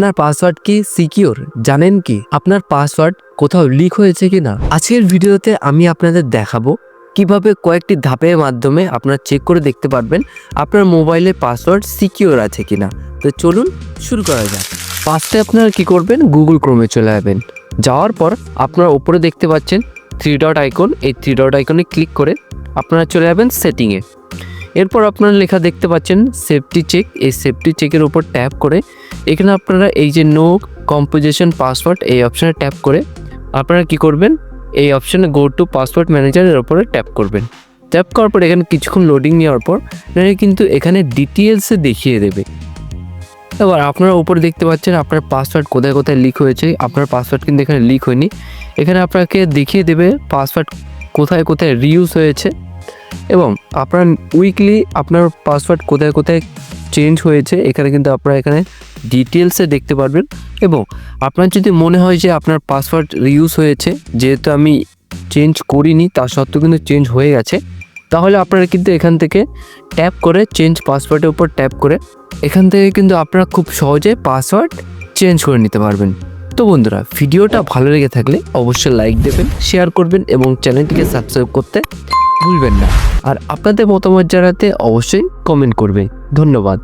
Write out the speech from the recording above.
আপনার পাসওয়ার্ড কি সিকিওর? জানেন কি? আপনার পাসওয়ার্ড কোথাও লিক হয়েছে কি না আজকের ভিডিওতে আমি আপনাদের দেখাবো কীভাবে কয়েকটি ধাপের মাধ্যমে আপনারা চেক করে দেখতে পারবেন আপনার মোবাইলে পাসওয়ার্ড সিকিওর আছে কি না তো চলুন শুরু করা যাক। ফার্স্টে আপনারা কি করবেন? গুগল ক্রোমে চলে যাবেন। যাওয়ার পর আপনারা উপরে দেখতে পাচ্ছেন থ্রি ডট আইকন এই থ্রি ডট আইকনে ক্লিক করে আপনারা চলে যাবেন সেটিংয়ে এরপর আপনারা লেখা দেখতে পাচ্ছেন সেফটি চেক এই সেফটি চেকের উপর ট্যাপ করে এখানে আপনারা এই যে নো কম্পোজিশন পাসওয়ার্ড এই অপশানে ট্যাপ করে আপনারা কি করবেন? এই অপশানে গো টু পাসওয়ার্ড ম্যানেজারের ওপরে ট্যাপ করবেন। ট্যাপ করার পর এখানে কিছুক্ষণ লোডিং নেওয়ার পর এখানে কিন্তু এখানে ডিটেলসে দেখিয়ে দেবে। এবার আপনারা উপরে দেখতে পাচ্ছেন আপনার পাসওয়ার্ড কোথায় কোথায় লিক হয়েছে। আপনার পাসওয়ার্ড কিন্তু এখানে লিক হয়নি। এখানে আপনাকে দেখিয়ে দেবে পাসওয়ার্ড কোথায় কোথায় রিউজ হয়েছে। এবং আপনার উইকলি আপনার পাসওয়ার্ড কোথায় কোথায় চেঞ্জ হয়েছে, এখানে কিন্তু আপনারা এখানে ডিটেলসে দেখতে পারবেন। এবং আপনার যদি মনে হয় যে আপনার পাসওয়ার্ড রিউজ হয়েছে, যেহেতু আমি চেঞ্জ করিনি, তা সত্ত্বেও কিন্তু চেঞ্জ হয়ে গেছে, তাহলে আপনারা কিন্তু এখান থেকে ট্যাপ করে চেঞ্জ পাসওয়ার্ডের উপর ট্যাপ করে এখান থেকে কিন্তু আপনারা খুব সহজে পাসওয়ার্ড চেঞ্জ করে নিতে পারবেন। তো বন্ধুরা, ভিডিওটা ভালো লেগে থাকলে অবশ্যই লাইক দেবেন শেয়ার করবেন এবং চ্যানেলটিকে সাবস্ক্রাইব করতে ভুলবেন না। আর আপনাদের মতামত জানাতে অবশ্যই কমেন্ট করবে। ধন্যবাদ।